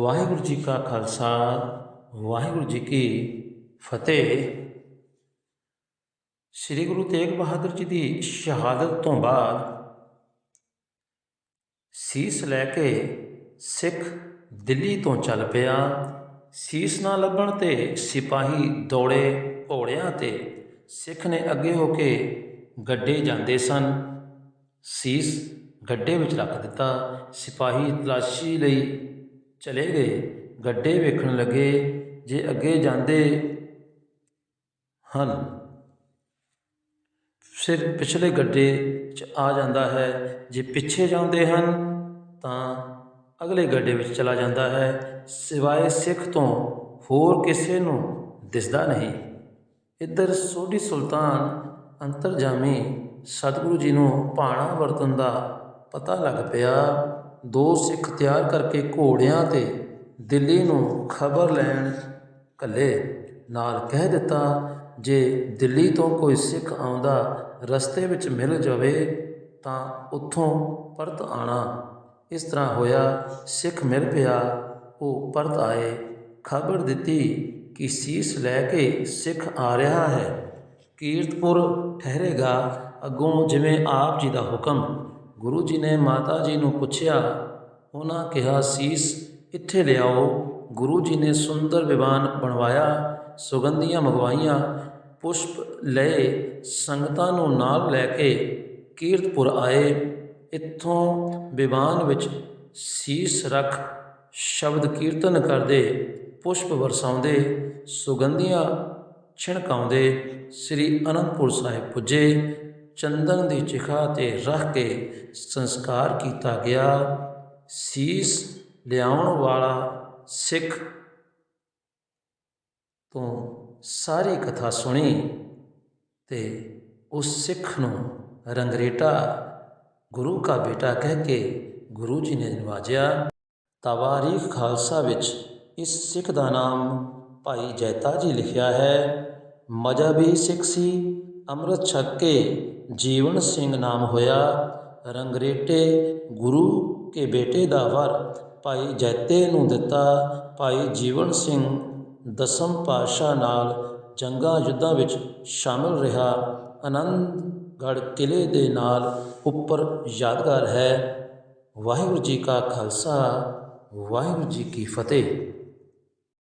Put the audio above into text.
ਵਾਹਿਗੁਰੂ ਜੀ ਕਾ ਖਾਲਸਾ, ਵਾਹਿਗੁਰੂ ਜੀ ਕੀ ਫਤਿਹ। ਸ੍ਰੀ ਗੁਰੂ ਤੇਗ ਬਹਾਦਰ ਜੀ ਦੀ ਸ਼ਹਾਦਤ ਤੋਂ ਬਾਅਦ ਸੀਸ ਲੈ ਕੇ ਸਿੱਖ ਦਿੱਲੀ ਤੋਂ ਚੱਲ ਪਿਆ। ਸੀਸ ਨਾ ਲੱਭਣ ਤੇ ਸਿਪਾਹੀ ਦੌੜੇ ਘੋੜਿਆਂ ਤੇ ਸਿੱਖ ਨੇ ਅੱਗੇ ਹੋ ਕੇ ਗੱਡੇ ਜਾਂਦੇ ਸਨ। ਸੀਸ ਗੱਡੇ ਵਿੱਚ ਰੱਖ ਦਿੱਤਾ। ਸਿਪਾਹੀ ਤਲਾਸ਼ੀ ਲਈ ਚਲੇ ਗਏ। ਗੱਡੇ ਵੇਖਣ ਲੱਗੇ, ਜੇ ਅੱਗੇ ਜਾਂਦੇ ਹਨ, ਫਿਰ ਪਿਛਲੇ ਗੱਡੇ 'ਚ ਆ ਜਾਂਦਾ ਹੈ। ਜੇ ਪਿੱਛੇ ਜਾਂਦੇ ਹਨ, ਤਾਂ ਅਗਲੇ ਗੱਡੇ ਵਿੱਚ ਚਲਾ ਜਾਂਦਾ ਹੈ। ਸਿਵਾਏ ਸਿੱਖ ਤੋਂ ਹੋਰ ਕਿਸੇ ਨੂੰ ਦਿਸਦਾ ਨਹੀਂ। ਇੱਧਰ ਸੋਢੀ ਸੁਲਤਾਨ ਅੰਤਰਜਾਮੀ ਸਤਿਗੁਰੂ ਜੀ ਨੂੰ ਭਾਣਾ ਵਰਤਨ ਦਾ ਪਤਾ ਲੱਗ ਪਿਆ, ਦੋ ਸਿੱਖ ਤਿਆਰ ਕਰਕੇ ਘੋੜਿਆਂ ਤੇ ਦਿੱਲੀ ਨੂੰ ਖਬਰ ਲੈਣ ਕੱਲੇ ਨਾਲ ਕਹਿ ਦਿੱਤਾ, ਜੇ ਦਿੱਲੀ ਤੋਂ ਕੋਈ ਸਿੱਖ ਆਉਂਦਾ ਰਸਤੇ ਵਿੱਚ ਮਿਲ ਜਾਵੇ, ਤਾਂ ਉੱਥੋਂ ਪਰਤ ਆਣਾ। ਇਸ ਤਰ੍ਹਾਂ ਹੋਇਆ, ਸਿੱਖ ਮਿਲ ਪਿਆ, ਉਹ ਪਰਤ ਆਏ। ਖਬਰ ਦਿੱਤੀ ਕਿ ਸੀਸ ਲੈ ਕੇ ਸਿੱਖ ਆ ਰਿਹਾ ਹੈ। ਕੀਰਤਪੁਰ ਠਹਿਰੇਗਾ, ਅੱਗੋਂ ਜਿਵੇਂ ਆਪ ਜੀ ਦਾ ਹੁਕਮ। ਗੁਰੂ ਜੀ ਨੇ ਮਾਤਾ ਜੀ ਨੂੰ ਪੁੱਛਿਆ, ਉਹਨਾਂ ਕਿਹਾ, ਸੀਸ, ਇੱਥੇ ਲਿਆਓ। ਗੁਰੂ ਜੀ ਨੇ ਸੁੰਦਰ ਵਿਵਾਨ ਬਣਵਾਇਆ, ਸੁਗੰਧੀਆਂ ਮੰਗਵਾਈਆਂ, ਪੁਸ਼ਪ ਲਏ, ਸੰਗਤਾਂ ਨੂੰ ਨਾਲ ਲੈ ਕੇ ਕੀਰਤਪੁਰ ਆਏ। ਇੱਥੋਂ ਵਿਵਾਨ ਵਿੱਚ ਸੀਸ ਰੱਖ ਸ਼ਬਦ ਕੀਰਤਨ ਕਰਦੇ, ਪੁਸ਼ਪ ਵਰਸਾਉਂਦੇ, ਸੁਗੰਧੀਆਂ ਛਿਣਕਾਉਂਦੇ, ਸ੍ਰੀ ਅਨੰਦਪੁਰ ਸਾਹਿਬ ਪੁੱਜੇ। ਚੰਦਨ ਦੀ ਚਿਖਾ ਤੇ ਰੱਖ ਕੇ ਸੰਸਕਾਰ ਕੀਤਾ ਗਿਆ। ਸੀਸ ਲਿਆਉਣ ਵਾਲਾ ਸਿੱਖ ਤੋਂ ਸਾਰੀ ਕਥਾ ਸੁਣੀ ਤੇ ਉਸ ਸਿੱਖ ਨੂੰ ਰੰਗਰੇਟਾ ਗੁਰੂ ਕਾ ਬੇਟਾ ਕਹਿ ਕੇ ਗੁਰੂ ਜੀ ਨੇ ਨਿਵਾਜਿਆ। ਤਵਾਰੀਖ ਖਾਲਸਾ ਵਿੱਚ ਇਸ ਸਿੱਖ ਦਾ ਨਾਮ ਭਾਈ ਜੈਤਾ ਜੀ ਲਿਖਿਆ ਹੈ। ਮਜਬੀ ਸਿੱਖ ਸੀ ਅੰਮ੍ਰਿਤ ਛਕ ਕੇ ਜੀਵਨ ਸਿੰਘ ਨਾਮ ਹੋਇਆ। ਰੰਗਰੇਟੇ ਗੁਰੂ ਕੇ ਬੇਟੇ ਦਾ ਵਰ ਭਾਈ ਜੈਤੇ ਨੂੰ ਦਿੱਤਾ। ਭਾਈ ਜੀਵਨ ਸਿੰਘ ਦਸਮ ਪਾਤਸ਼ਾਹ ਨਾਲ ਜੰਗਾਂ ਯੁੱਧਾਂ ਵਿੱਚ ਸ਼ਾਮਲ ਰਿਹਾ। ਆਨੰਦਗੜ੍ਹ ਕਿਲੇ ਦੇ ਨਾਲ ਉੱਪਰ ਯਾਦਗਾਰ ਹੈ। ਵਾਹਿਗੁਰੂ ਜੀ ਕਾ ਖਾਲਸਾ, ਵਾਹਿਗੁਰੂ ਜੀ ਕੀ ਫਤਿਹ।